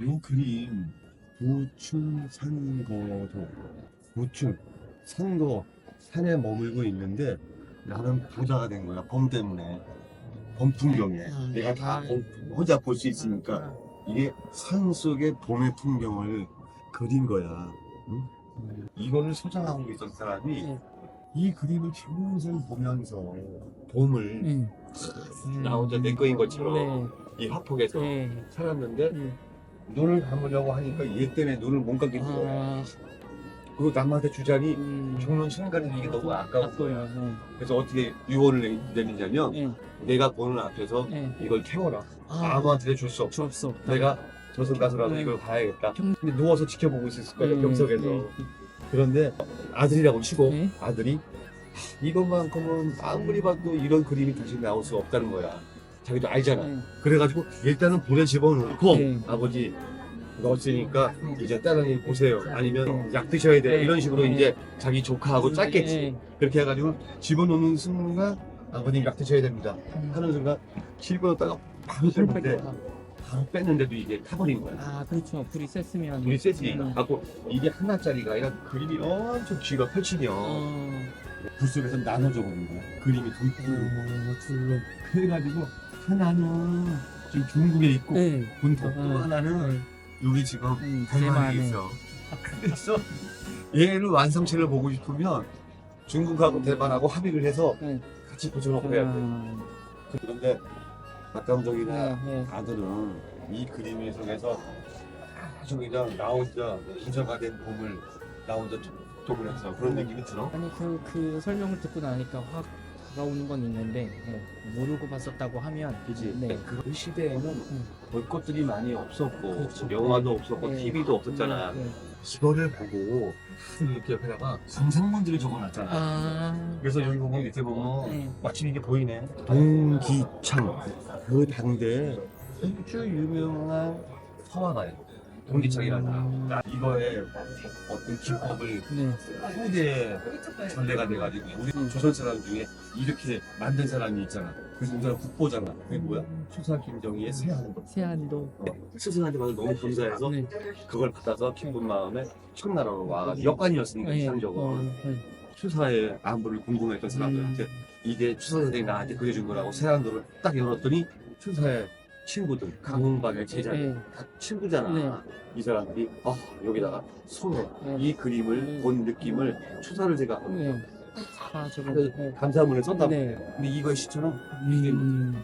요 그림 보충 산거도 보충 산거 산에 머물고 있는데 나는 부자가 된 거야 범 때문에 범 풍경에 음. 내가 다 아. 범- 혼자 볼 수 있으니까 이게 산 속의 봄의 풍경을 그린 거야 응? 이거를 소장하고 있던 사람이 네. 이 그림을 평생 보면서 봄을 네. 나 혼자 내 거인 것처럼 네. 이 화폭에서 네. 살았는데 네. 눈을 감으려고 하니까 얘 때문에 눈을 못 감겠어. 아, 그리고 남한테 주자니 음. 죽는 순간에 이게 너무 아까운 거야. 아까워요. 그래서 어떻게 유언을 내리냐면 네. 내가 보는 앞에서 네. 이걸 태워라. 아, 아무한테도 줄 수 없어. 줄 수 없다. 내가 저승 가서라도 네. 이걸 봐야겠다. 경- 근데 누워서 지켜보고 있을 거야 네. 병석에서. 네. 그런데 아들이라고 치고 네. 아들이 이것만큼은 아무리 봐도 이런 그림이 다시 나올 수 없다는 거야. 자기도 알잖아. 네. 그래가지고 일단은 불에 집어넣고 네. 아버지 넣었으니까 이제 다른 일 보세요. 아니면 네. 약 드셔야 돼. 네. 이런 식으로 네. 이제 자기 조카하고 짰겠지. 네. 그렇게 해가지고 집어넣는 순간 아버님 약 드셔야 됩니다. 하는 순간 집어넣었다가 바로 뺐는데 바로 뺐는데도 이게 타버린 거야. 아, 그렇죠. 불이 셌으면. 우리 세지. 네. 갖고 이게 하나짜리가 아니라 그림이 엄청 뒤가 펼치면 어, 불 속에서 나눠져 버린 거야. 그림이 돌고 어, 줄로. 그래가지고 하나는 지금 중국에 있고 네. 본토 어, 또 하나는 여기 지금 음, 대만에 대만에. 있어. 그래서 얘를 완성체를 보고 싶으면 중국하고 대만하고 합의를 해서 네. 같이 보존하고 해야 돼. 아, 그런데 박감정이나 네, 네. 아들은 이 그림 속에서 아주 그냥 나 혼자 부자가 된 봄을 나 혼자 독을 해서 그런 느낌이 들어. 아니 그, 그 설명을 듣고 나니까 확 다가오는 건 있는데 네. 모르고 봤었다고 하면 그지? 네. 그 시대에는 볼 것들이 많이 없었고 그렇죠. 영화도 없었고 네. TV도 없었잖아. 네. 이거를 보고 이렇게 옆에다가 상상문들을 적어놨잖아. 아, 그래서 여기 보면 밑에 보면 네. 마침 이게 보이네. 동기창 그 당대 아주 유명한 서화가요. 동기창이라는 나 이거에 어떤 기법을 네. 후대 전례가 돼가지고 우리 음. 조선 사람 중에 이렇게 만든 사람이 있잖아. 그래서 이 사람 국보잖아. 그게 뭐야? 추사 김정희의 세한도. 세안도. 스승한테 받아 너무 감사해서 네. 그걸 받아서 기쁜 마음에 청나라로 와가지고 역관이었으니까 네. 이상적으로 어, 네. 추사의 안부를 궁금했던 사람들한테 이게 추사 선생이 나한테 그려준 거라고 세안도를 딱 열었더니 추사의 친구들 강훈반의 제자 네. 다 친구잖아 네. 이 사람들이 아 여기다가 손으로 네. 이 그림을 네. 본 느낌을 추사를 제가 네. 아, 저거. 네. 감사문을 썼다 네. 근데 이거의 시초는 음,